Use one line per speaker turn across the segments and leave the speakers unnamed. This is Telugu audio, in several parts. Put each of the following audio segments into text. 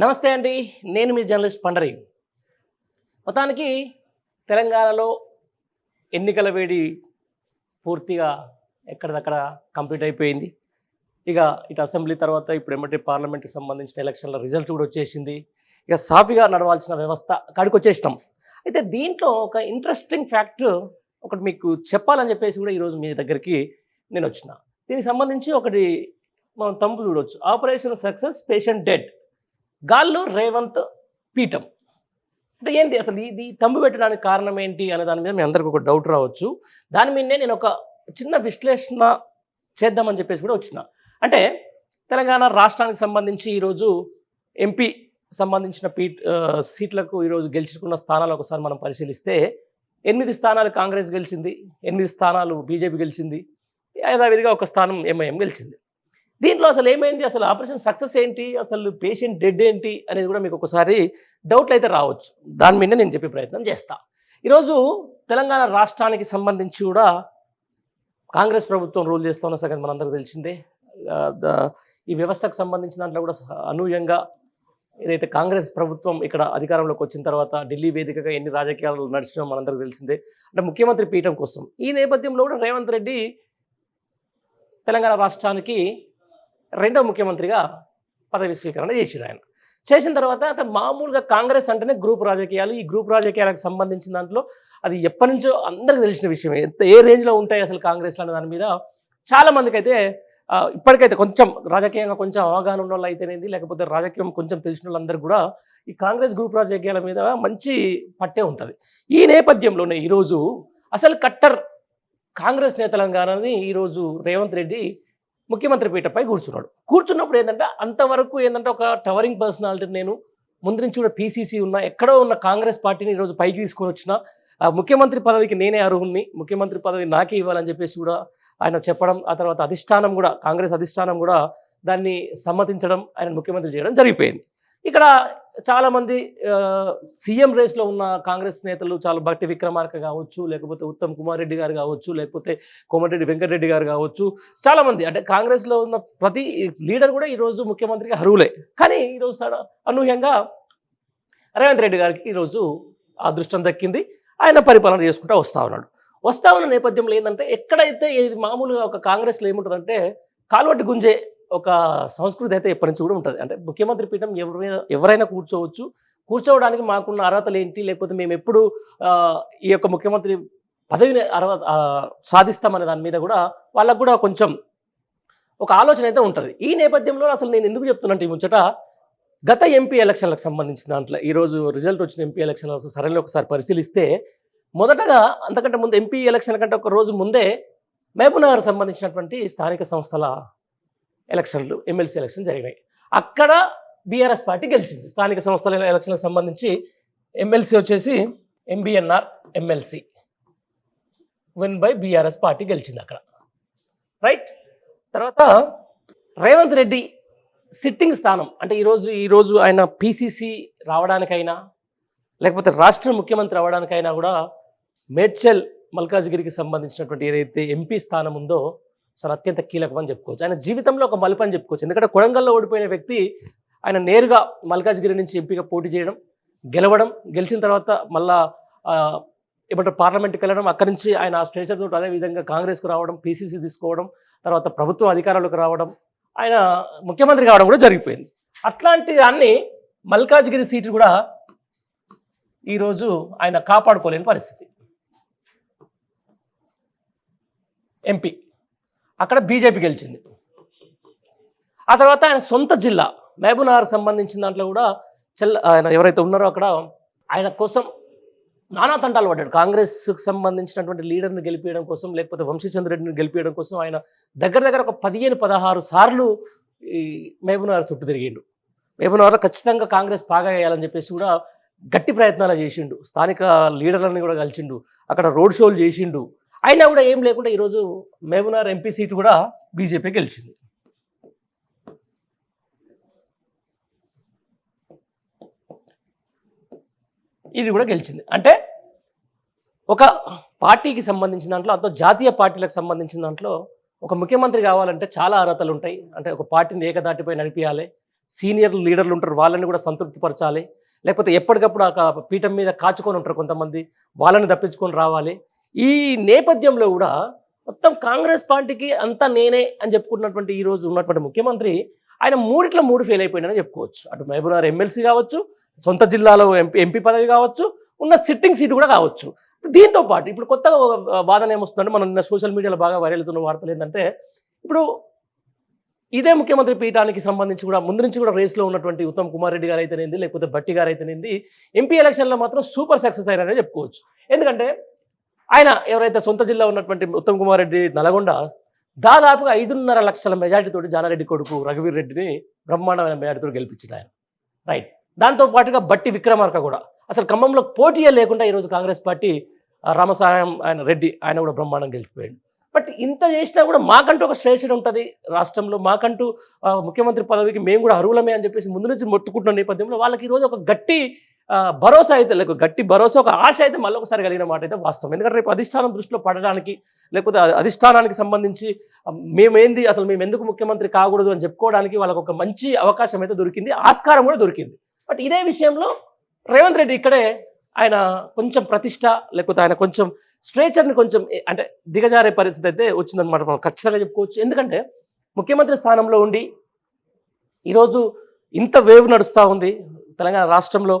నమస్తే అండి నేను మీ జర్నలిస్ట్ పండరి. మొత్తానికి తెలంగాణలో ఎన్నికల వేడి పూర్తిగా ఎక్కడిదక్కడ కంప్లీట్ అయిపోయింది. ఇక ఇటు అసెంబ్లీ తర్వాత ఇప్పుడు ఎమ్మటి పార్లమెంట్కి సంబంధించిన ఎలక్షన్ల రిజల్ట్స్ కూడా వచ్చేసింది. ఇక సాఫీగా నడవాల్సిన వ్యవస్థ కాడికి వచ్చేసినాం. అయితే దీంట్లో ఒక ఇంట్రెస్టింగ్ ఫ్యాక్ట్ ఒకటి మీకు చెప్పాలని చెప్పేసి కూడా ఈరోజు మీ దగ్గరికి నేను వచ్చిన. దీనికి సంబంధించి ఒకటి మనం తంపు చూడవచ్చు ఆపరేషన్ సక్సెస్ పేషెంట్ డెడ్. గాల్లో రేవంత్ పీఠం. అంటే ఏంటి అసలు ఇది తంబు పెట్టడానికి కారణం ఏంటి అనే దాని మీద మీ అందరికి ఒక డౌట్ రావచ్చు. దాని మీదనే నేను ఒక చిన్న విశ్లేషణ చేద్దామని చెప్పేసి కూడా వచ్చిన. అంటే తెలంగాణ రాష్ట్రానికి సంబంధించి ఈరోజు ఎంపీ సంబంధించిన పీ సీట్లకు ఈరోజు గెలుచుకున్న స్థానాలు ఒకసారి మనం పరిశీలిస్తే ఎనిమిది స్థానాలు కాంగ్రెస్ గెలిచింది ఎనిమిది స్థానాలు బీజేపీ గెలిచింది యథావిధిగా ఒక స్థానం ఎంఐఎం గెలిచింది. దీంట్లో అసలు ఏమైంది? అసలు ఆపరేషన్ సక్సెస్ ఏంటి? అసలు పేషెంట్ డెడ్ ఏంటి? అనేది కూడా మీకు ఒకసారి డౌట్లు అయితే రావచ్చు. దాని మీద నేను చెప్పే ప్రయత్నం చేస్తాను ఈరోజు తెలంగాణ రాష్ట్రానికి సంబంధించి కూడా కాంగ్రెస్ ప్రభుత్వం రూల్ చేస్తున్న సంగతి మనందరికీ తెలిసిందే. ఈ వ్యవస్థకు సంబంధించిన దాంట్లో కూడా అనూహ్యంగా ఏదైతే కాంగ్రెస్ ప్రభుత్వం ఇక్కడ అధికారంలోకి వచ్చిన తర్వాత ఢిల్లీ వేదికగా ఎన్ని రాజకీయాలు నడిచినో మనందరికీ తెలిసిందే. అంటే ముఖ్యమంత్రి పీఠం కోసం. ఈ నేపథ్యంలో కూడా రేవంత్ రెడ్డి తెలంగాణ రాష్ట్రానికి రెండో ముఖ్యమంత్రిగా పదవి స్వీకరణ చేసిరు ఆయన. చేసిన తర్వాత అతను మామూలుగా కాంగ్రెస్ అంటేనే గ్రూప్ రాజకీయాలు ఈ గ్రూప్ రాజకీయాలకు సంబంధించిన దాంట్లో అది ఎప్పటి నుంచో అందరికీ తెలిసిన విషయమే ఎంత ఏ రేంజ్లో ఉంటాయి అసలు కాంగ్రెస్లో అనే దాని మీద చాలామందికి అయితే ఇప్పటికైతే కొంచెం రాజకీయంగా కొంచెం అవగాహన ఉన్న వాళ్ళు అయితేనేది లేకపోతే రాజకీయం కొంచెం తెలిసిన వాళ్ళందరూ కూడా ఈ కాంగ్రెస్ గ్రూప్ రాజకీయాల మీద మంచి పట్టే ఉంటుంది. ఈ నేపథ్యంలోనే ఈరోజు అసలు కట్టర్ కాంగ్రెస్ నేతలంగానని ఈరోజు రేవంత్ రెడ్డి ముఖ్యమంత్రి పీఠపై కూర్చున్నాడు. కూర్చున్నప్పుడు ఏంటంటే అంతవరకు ఏంటంటే ఒక టవరింగ్ పర్సనాలిటీ నేను ముందు నుంచి కూడా పీసీసీ ఉన్న ఎక్కడో ఉన్న కాంగ్రెస్ పార్టీని ఈరోజు పైకి తీసుకొని వచ్చిన ముఖ్యమంత్రి పదవికి నేనే అర్హుణ్ణి ముఖ్యమంత్రి పదవి నాకే ఇవ్వాలని చెప్పేసి కూడా ఆయన చెప్పడం ఆ తర్వాత అధిష్టానం కూడా కాంగ్రెస్ అధిష్టానం కూడా దాన్ని సమ్మతించడం ఆయన ముఖ్యమంత్రి చేయడం జరిగిపోయింది. ఇక్కడ చాలామంది సీఎం రేస్లో ఉన్న కాంగ్రెస్ నేతలు చాలా భట్టి విక్రమార్క కావచ్చు లేకపోతే ఉత్తమ్ కుమార్ రెడ్డి గారు కావచ్చు లేకపోతే కోమటిరెడ్డి వెంకటరెడ్డి గారు కావచ్చు చాలామంది. అంటే కాంగ్రెస్లో ఉన్న ప్రతి లీడర్ కూడా ఈరోజు ముఖ్యమంత్రికి అర్హులే. కానీ ఈరోజు అనూహ్యంగా రేవంత్ రెడ్డి గారికి ఈరోజు అదృష్టం దక్కింది. ఆయన పరిపాలన చేసుకుంటూ వస్తూ ఉన్నాడు. వస్తా ఉన్న నేపథ్యంలో ఏంటంటే ఎక్కడైతే ఇది మామూలుగా ఒక కాంగ్రెస్లో ఏముంటుందంటే కాలువట్టి గుంజే ఒక సంస్కృతి అయితే ఎప్పటి నుంచి కూడా ఉంటుంది. అంటే ముఖ్యమంత్రి పీఠం ఎవరైనా ఎవరైనా కూర్చోవచ్చు. కూర్చోవడానికి మాకున్న అర్హతలు ఏంటి? లేకపోతే మేము ఎప్పుడు ఈ యొక్క ముఖ్యమంత్రి పదవిని అర్హత సాధిస్తామనే దాని మీద కూడా వాళ్ళకు కూడా కొంచెం ఒక ఆలోచన అయితే ఉంటుంది. ఈ నేపథ్యంలో అసలు నేను ఎందుకు చెప్తున్నాను ఈ ముచ్చట గత ఎంపీ ఎలక్షన్లకు సంబంధించిన దాంట్లో ఈరోజు రిజల్ట్ వచ్చిన ఎంపీ ఎలక్షన్ సరైన ఒకసారి పరిశీలిస్తే మొదటగా అంతకంటే ముందు ఎంపీ ఎలక్షన్ కంటే ఒక రోజు ముందే మహబూబ్నగర్ సంబంధించినటువంటి స్థానిక సంస్థల ఎలక్షన్లు ఎమ్మెల్సీ ఎలక్షన్ జరిగినాయి. అక్కడ బీఆర్ఎస్ పార్టీ గెలిచింది. స్థానిక సంస్థల ఎలక్షన్లకు సంబంధించి ఎమ్మెల్సీ వచ్చేసి MBNR MLC. Win by BRS party గెలిచింది అక్కడ. రైట్ తర్వాత రేవంత్ రెడ్డి సిట్టింగ్ స్థానం అంటే ఈరోజు ఈరోజు ఆయన పీసీసీ రావడానికైనా లేకపోతే రాష్ట్ర ముఖ్యమంత్రి అవ్వడానికైనా కూడా మేడ్చల్ మల్కాజ్గిరికి సంబంధించినటువంటి ఏదైతే ఎంపీ స్థానం ఉందో చాలా అత్యంత కీలకమని చెప్పుకోవచ్చు. ఆయన జీవితంలో ఒక మలుపు అని చెప్పుకోవచ్చు. ఎందుకంటే కొడంగల్లో ఓడిపోయిన వ్యక్తి ఆయన నేరుగా మల్కాజ్గిరి నుంచి ఎంపీగా పోటీ చేయడం గెలవడం గెలిచిన తర్వాత మళ్ళా ఏమంటారు పార్లమెంట్కి వెళ్ళడం అక్కడి నుంచి ఆయన ఆ స్టేచర్ తోటి అదే విధంగా కాంగ్రెస్కు రావడం పీసీసీ తీసుకోవడం తర్వాత ప్రభుత్వం అధికారంలోకి రావడం ఆయన ముఖ్యమంత్రి కావడం కూడా జరిగిపోయింది. అట్లాంటి దాన్ని మల్కాజ్గిరి సీటు కూడా ఈరోజు ఆయన కాపాడుకోలేని పరిస్థితి. ఎంపీ అక్కడ బీజేపీ గెలిచింది. ఆ తర్వాత ఆయన సొంత జిల్లా మహబూబ్నగర్కి సంబంధించిన దాంట్లో కూడా చెల్ల ఆయన ఎవరైతే ఉన్నారో అక్కడ ఆయన కోసం నానా తంటాలు పడ్డాడు. కాంగ్రెస్కి సంబంధించినటువంటి లీడర్ని గెలిపించడం కోసం లేకపోతే వంశీచంద్ర రెడ్డిని గెలిపించడం కోసం ఆయన దగ్గర దగ్గర ఒక పదిహేను పదహారు సార్లు ఈ మహబూబ్నగర్ చుట్టూ తిరిగిండు. మహబూబ్నగర్లో ఖచ్చితంగా కాంగ్రెస్ బాగా వేయాలని చెప్పేసి కూడా గట్టి ప్రయత్నాలు చేసిండు. స్థానిక లీడర్లని కూడా కలిసిండు. అక్కడ రోడ్ షోలు చేసిండు. అయినా కూడా ఏం లేకుండా ఈరోజు మహబూబ్నగర్ ఎంపీ సీటు కూడా బీజేపీ గెలిచింది. ఇది కూడా గెలిచింది. అంటే ఒక పార్టీకి సంబంధించిన దాంట్లో అంత జాతీయ పార్టీలకు సంబంధించిన దాంట్లో ఒక ముఖ్యమంత్రి కావాలంటే చాలా అర్హతలు ఉంటాయి. అంటే ఒక పార్టీని ఏకదాటిపై నడిపించాలి సీనియర్ లీడర్లు ఉంటారు వాళ్ళని కూడా సంతృప్తిపరచాలి. లేకపోతే ఎప్పటికప్పుడు ఆ పీఠం మీద కాచుకొని ఉంటారు కొంతమంది. వాళ్ళని తప్పించుకొని రావాలి. ఈ నేపథ్యంలో కూడా మొత్తం కాంగ్రెస్ పార్టీకి అంతా నేనే అని చెప్పుకున్నటువంటి ఈ రోజు ఉన్నటువంటి ముఖ్యమంత్రి ఆయన మూడిట్లో మూడు ఫెయిల్ అయిపోయినని చెప్పుకోవచ్చు. అటు మహబూబ్నగర్ ఎమ్మెల్సీ కావచ్చు సొంత జిల్లాలో ఎంపీ ఎంపీ పదవి కావచ్చు ఉన్న సిట్టింగ్ సీటు కూడా కావచ్చు. దీంతో పాటు ఇప్పుడు కొత్తగా ఒక వాదన ఏమొస్తుందంటే మనం నిన్న సోషల్ మీడియాలో బాగా వైరల్ అవుతున్న వార్తలు ఏంటంటే ఇప్పుడు ఇదే ముఖ్యమంత్రి పీఠానికి సంబంధించి కూడా ముందు నుంచి కూడా రేస్లో ఉన్నటువంటి ఉత్తమ్ కుమార్ రెడ్డి గారు అయితేనేది లేకపోతే భట్టి గారు అయితేనేది ఎంపీ ఎలక్షన్లో మాత్రం సూపర్ సక్సెస్ అయినారని చెప్పుకోవచ్చు. ఎందుకంటే ఆయన ఎవరైతే సొంత జిల్లా ఉన్నటువంటి ఉత్తమ్ కుమార్ రెడ్డి నల్గొండ దాదాపుగా ఐదున్నర లక్షల మెజార్టీతోటి జానారెడ్డి కొడుకు రఘువీర్ రెడ్డిని బ్రహ్మాండమైన మెజార్టీతో గెలిపించింది ఆయన. రైట్ దాంతో పాటుగా బట్టి విక్రమార్క కూడా. అసలు ఖమ్మంలో పోటీయే లేకుండా ఈరోజు కాంగ్రెస్ పార్టీ రామసాయం ఆయన రెడ్డి ఆయన కూడా బ్రహ్మాండం గెలిచిపోయాడు. బట్ ఇంత చేసినా కూడా మాకంటూ ఒక శ్రేషణ ఉంటుంది రాష్ట్రంలో. మాకంటూ ముఖ్యమంత్రి పదవికి మేము కూడా అర్హులమే అని చెప్పేసి ముందు నుంచి మొత్తుకుంటున్న నేపథ్యంలో వాళ్ళకి ఈరోజు ఒక గట్టి భరోసా అయితే లేక గట్టి భరోసా ఒక ఆశ అయితే మళ్ళీ ఒకసారి కలిగిన మాట అయితే వాస్తవం. ఎందుకంటే రేపు అధిష్టానం దృష్టిలో పడడానికి లేకపోతే అధిష్టానానికి సంబంధించి మేమేంది అసలు మేము ఎందుకు ముఖ్యమంత్రి కాకూడదు అని చెప్పుకోవడానికి వాళ్ళకి ఒక మంచి అవకాశం అయితే దొరికింది ఆస్కారం కూడా దొరికింది. బట్ ఇదే విషయంలో రేవంత్ రెడ్డి ఇక్కడే ఆయన కొంచెం ప్రతిష్ట లేకపోతే ఆయన కొంచెం స్ట్రేచర్ని కొంచెం అంటే దిగజారే పరిస్థితి అయితే వచ్చిందనమాట మనం ఖచ్చితంగా చెప్పుకోవచ్చు. ఎందుకంటే ముఖ్యమంత్రి స్థానంలో ఉండి ఈరోజు ఇంత వేవ్ నడుస్తూ ఉంది తెలంగాణ రాష్ట్రంలో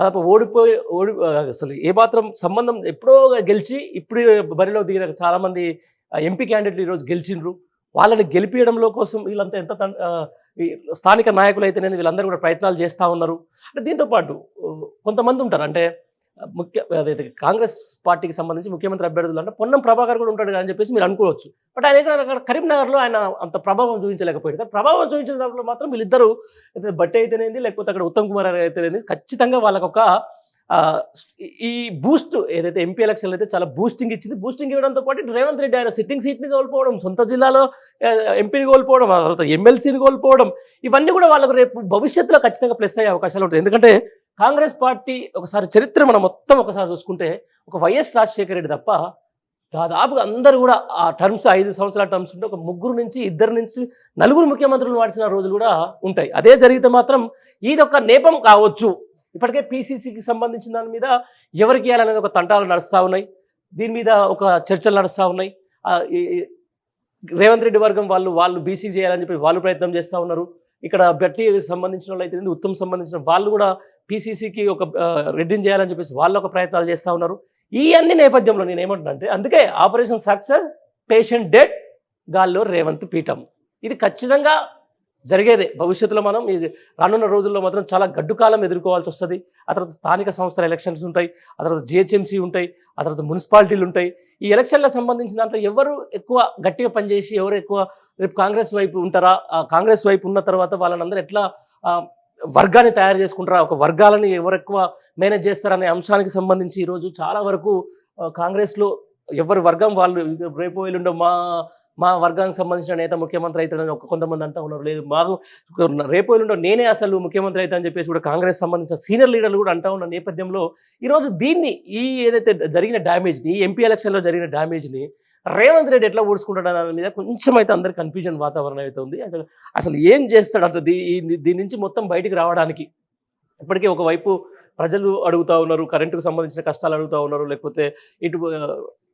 దాదాపు ఓడిపోయి ఓడి అసలు ఏ మాత్రం సంబంధం ఎప్పుడో గెలిచి ఇప్పుడు బరిలో దిగిన చాలామంది ఎంపీ క్యాండిడేట్లు ఈరోజు గెలిచిండ్రు. వాళ్ళని గెలిపించడంలో కోసం వీళ్ళంతా ఎంత ఈ స్థానిక నాయకులు అయితేనే వీళ్ళందరూ కూడా ప్రయత్నాలు చేస్తూ ఉన్నారు. అంటే దీంతో పాటు కొంతమంది ఉంటారు. అంటే ముఖ్య అదైతే కాంగ్రెస్ పార్టీకి సంబంధించి ముఖ్యమంత్రి అభ్యర్థులు అంటే పొన్నం ప్రభాకర్ కూడా ఉంటాడు అని చెప్పేసి మీరు అనుకోవచ్చు. బట్ ఆయన ఇక్కడ అక్కడ కరీంనగర్లో ఆయన అంత ప్రభావం చూపించలేకపోయాడు కానీ ప్రభావం చూపించిన దాంట్లో మాత్రం వీళ్ళిద్దరూ అయితే బట్టి అయితేనేది లేకపోతే అక్కడ ఉత్తమ్ కుమార్ అయితేనేది ఖచ్చితంగా వాళ్ళకొక ఈ బూస్ట్ ఏదైతే ఎంపీ ఎలక్షన్లు అయితే చాలా బూస్టింగ్ ఇచ్చింది. బూస్టింగ్ ఇవ్వడంతో పాటు రేవంత్ రెడ్డి ఆయన సిట్టింగ్ సీట్ని కోల్పోవడం సొంత జిల్లాలో ఎంపీని కోల్పోవడం తర్వాత ఎమ్మెల్సీని కోల్పోవడం ఇవన్నీ కూడా వాళ్ళకు రేపు భవిష్యత్తులో ఖచ్చితంగా ప్లస్ అయ్యే అవకాశాలు ఉంటాయి. ఎందుకంటే కాంగ్రెస్ పార్టీ ఒకసారి చరిత్ర మనం మొత్తం ఒకసారి చూసుకుంటే ఒక వైఎస్ రాజశేఖర రెడ్డి తప్ప దాదాపుగా అందరూ కూడా ఆ టర్మ్స్ ఐదు సంవత్సరాల టర్మ్స్ ఉంటే ఒక ముగ్గురు నుంచి ఇద్దరు నుంచి నలుగురు ముఖ్యమంత్రులు మార్చిన రోజులు కూడా ఉంటాయి. అదే జరిగితే మాత్రం ఇది ఒక నేపం కావచ్చు. ఇప్పటికే పీసీసీకి సంబంధించిన దాని మీద ఎవరికి ఇవ్వాలనేది ఒక తంటాలు నడుస్తూ ఉన్నాయి. దీని మీద ఒక చర్చలు నడుస్తూ ఉన్నాయి. రేవంత్ రెడ్డి వర్గం వాళ్ళు వాళ్ళు బీసీ చేయాలని చెప్పి వాళ్ళు ప్రయత్నం చేస్తూ ఉన్నారు. ఇక్కడ బట్టి సంబంధించిన వాళ్ళు అయితే ఉత్తమ్ సంబంధించిన వాళ్ళు కూడా పీసీసీకి ఒక ఆ, రెడ్డిని చేయాలని చెప్పేసి వాళ్ళు ఒక ప్రయత్నాలు చేస్తూ ఉన్నారు. ఈ అన్ని నేపథ్యంలో నేను ఏమంటున్నా అంటే అందుకే ఆపరేషన్ సక్సెస్ పేషెంట్ డెడ్ గాల్లో రేవంత్ పీఠం. ఇది ఖచ్చితంగా జరిగేదే. భవిష్యత్తులో మనం ఇది రానున్న రోజుల్లో మాత్రం చాలా గడ్డుకాలం ఎదుర్కోవాల్సి వస్తుంది. ఆ తర్వాత స్థానిక సంస్థల ఎలక్షన్స్ ఉంటాయి ఆ తర్వాత జిహెచ్ఎంసీ ఉంటాయి ఆ తర్వాత మున్సిపాలిటీలు ఉంటాయి. ఈ ఎలక్షన్లకు సంబంధించిన దాంట్లో ఎవరు ఎక్కువ గట్టిగా పనిచేసి ఎవరు ఎక్కువ రేపు కాంగ్రెస్ వైపు ఉంటారా? కాంగ్రెస్ వైపు ఉన్న తర్వాత వాళ్ళని అందరూ ఎట్లా వర్గాన్ని తయారు చేసుకుంటారా? ఒక వర్గాలని ఎవరు ఎక్కువ మేనేజ్ చేస్తారనే అంశానికి సంబంధించి ఈరోజు చాలా వరకు కాంగ్రెస్లో ఎవరి వర్గం వాళ్ళు రేపు ఎల్లుండో మా మా వర్గానికి సంబంధించిన నేత ముఖ్యమంత్రి అవుతాడని ఒక కొంతమంది అంటూ ఉన్నారు. లేదు మాకు రేపు ఎల్లుండో నేనే అసలు ముఖ్యమంత్రి అవుతా అని చెప్పేసి కూడా కాంగ్రెస్ సంబంధించిన సీనియర్ లీడర్లు కూడా అంటూ ఉన్న నేపథ్యంలో ఈరోజు దీన్ని ఈ ఏదైతే జరిగిన డ్యామేజ్ని ఈ ఎంపీ ఎలక్షన్లో జరిగిన డ్యామేజ్ని రేవంత్ రెడ్డి ఎట్లా ఊడ్చుకుంటాడు దాని మీద కొంచెం అయితే అందరికి కన్ఫ్యూజన్ వాతావరణం అయితే ఉంది. అసలు అసలు ఏం చేస్తాడు అంటే దీ దీని నుంచి మొత్తం బయటికి రావడానికి? ఇప్పటికే ఒకవైపు ప్రజలు అడుగుతా ఉన్నారు కరెంటుకు సంబంధించిన కష్టాలు అడుగుతా ఉన్నారు లేకపోతే ఇటు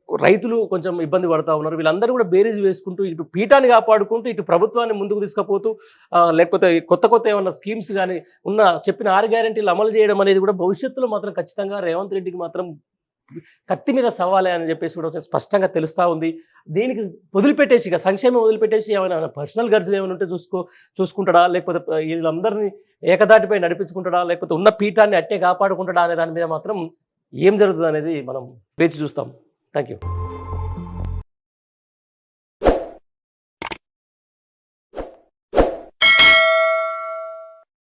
రైతులు కొంచెం ఇబ్బంది పడతా ఉన్నారు. వీళ్ళందరూ కూడా బేరీజ్ వేసుకుంటూ ఇటు పీఠాన్ని కాపాడుకుంటూ ఇటు ప్రభుత్వాన్ని ముందుకు తీసుకుపోతూ లేకపోతే కొత్త కొత్త ఏమన్నా స్కీమ్స్ కానీ ఉన్న చెప్పిన ఆరు గ్యారంటీలు అమలు చేయడం అనేది కూడా భవిష్యత్తులో మాత్రం ఖచ్చితంగా రేవంత్ రెడ్డికి మాత్రం కత్తి మీద సవాలే అని చెప్పేసి కూడా స్పష్టంగా తెలుస్తూ ఉంది. దీనికి వదిలిపెట్టేసి ఇక సంక్షేమం వదిలిపెట్టేసి ఏమైనా పర్సనల్ గర్జన ఏమైనా ఉంటే చూసుకో చూసుకుంటాడా? లేకపోతే వీళ్ళందరినీ ఏకదాటిపై నడిపించుకుంటాడా? లేకపోతే ఉన్న పీఠాన్ని అట్టే కాపాడుకుంటాడా? అనే దాని మీద మాత్రం ఏం జరుగుతుంది అనేది మనం వేచి చూస్తాం. Thank you